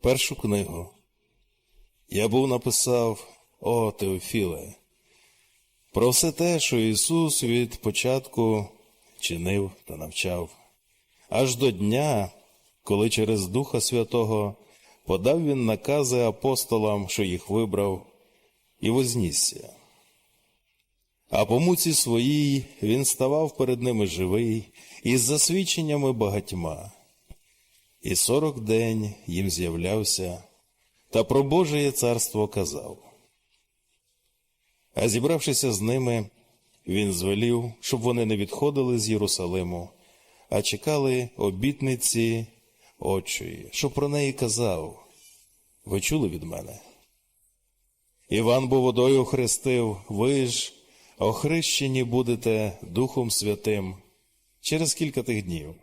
першу книгу. Я був написав, о Теофіле, про все те, що Ісус від початку чинив та навчав, аж до дня, коли через Духа Святого подав Він накази апостолам, що їх вибрав, і вознісся. А по муці своїй він ставав перед ними живий із засвідченнями багатьма. І сорок день їм з'являвся, та про Божеє царство казав. А зібравшися з ними, він звелів, щоб вони не відходили з Єрусалиму, а чекали обітниці Отчої, що про неї казав. Ви чули від мене? Іван бо водою хрестив, ви ж охрещені будете Духом Святим через кілька тих днів.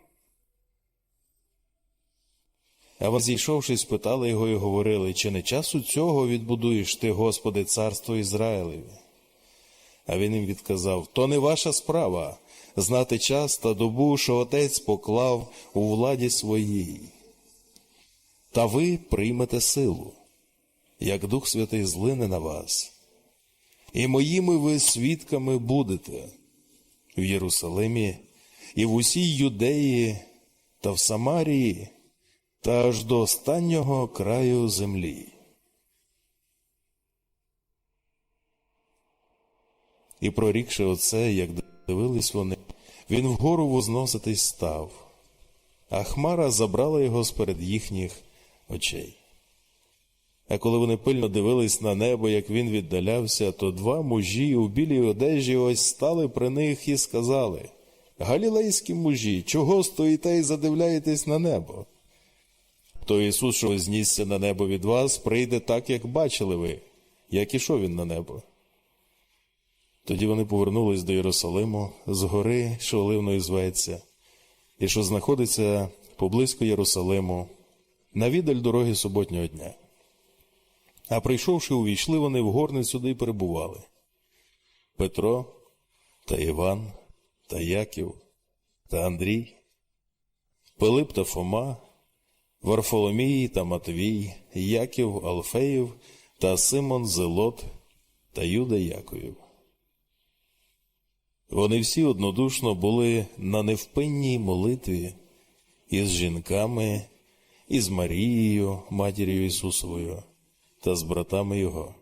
А вони, зійшовши, спитали його і говорили, чи не часу цього відбудуєш ти, Господи, царство Ізраїлеві? А він їм відказав: То не ваша справа знати час та добу, що отець поклав у владі своїй. Та ви приймете силу, як Дух Святий злине на вас, і моїми ви свідками будете в Єрусалимі і в усій Юдеї та в Самарії та аж до останнього краю землі. І прорікши оце, як дивились вони, він вгору возноситись став, а хмара забрала його сперед їхніх очей. А коли вони пильно дивились на небо, як він віддалявся, то два мужі у білій одежі ось стали при них і сказали Галілейські мужі, чого стоїте і задивляєтесь на небо? То Ісус, що знісся на небо від вас, прийде так, як бачили ви, як ішов він на небо. Тоді вони повернулись до Єрусалиму з гори, що Оливною зветься, і що знаходиться поблизько Єрусалиму, навідаль дороги суботнього дня. А прийшовши, увійшли вони в горницю, де й перебували. Петро та Іван та Яків та Андрій, Пилип та Фома, Варфоломій та Матвій, Яків Алфеїв та Симон Зелот та Юда Яковів. Вони всі однодушно були на невпинній молитві із жінками, із Марією, матір'ю Ісусовою, та з братами Його.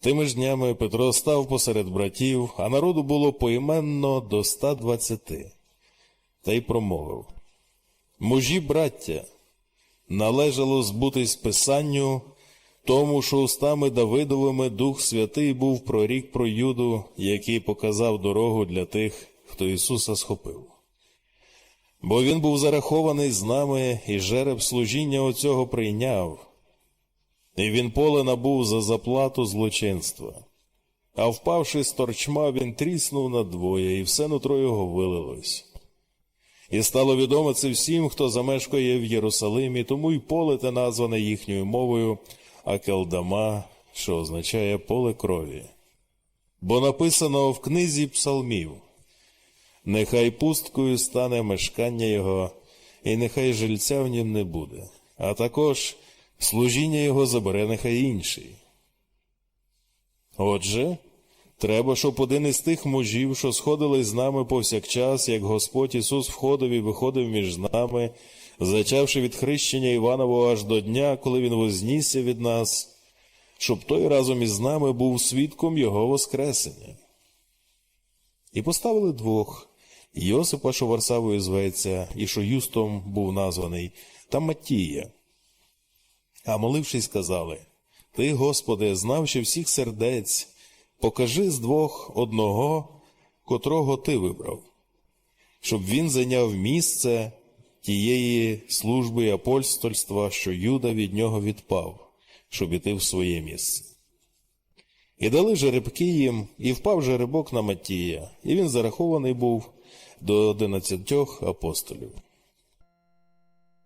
Тими ж днями Петро став посеред братів, а народу було поіменно до ста двадцяти, та й промовив Мужі, браття, належало збутись Писанню, тому, що устами Давидовими Дух Святий був прорік про Юду, який показав дорогу для тих, хто Ісуса схопив. Бо він був зарахований з нами, і жереб служіння оцього прийняв, і він поле набув за заплату злочинства. А впавши з торчма, він тріснув надвоє, і все нутро його вилилось. І стало відомо це всім, хто замешкає в Єрусалимі, тому й поле те назване їхньою мовою Акелдама, що означає поле крові. Бо написано в книзі псалмів Нехай пусткою стане мешкання його, і нехай жильця в нім не буде, а також служіння його забере нехай інший. Отже, треба, щоб один із тих мужів, що сходили з нами повсякчас, як Господь Ісус входив і виходив між нами, зачавши від хрещення Іванового аж до дня, коли він вознісся від нас, щоб той разом із нами був свідком Його Воскресення. І поставили двох Йосипа, що Варсавою зветься, і що Юстом був названий, та Матія. А молившись, сказали Ти, Господи, знавши всіх сердець, покажи з двох одного, котрого ти вибрав, щоб він зайняв місце тієї служби і апостольства, що Юда від нього відпав, щоб іти в своє місце. І дали жеребки їм, і впав жеребок на Матія, і він зарахований був до одинадцятьох апостолів.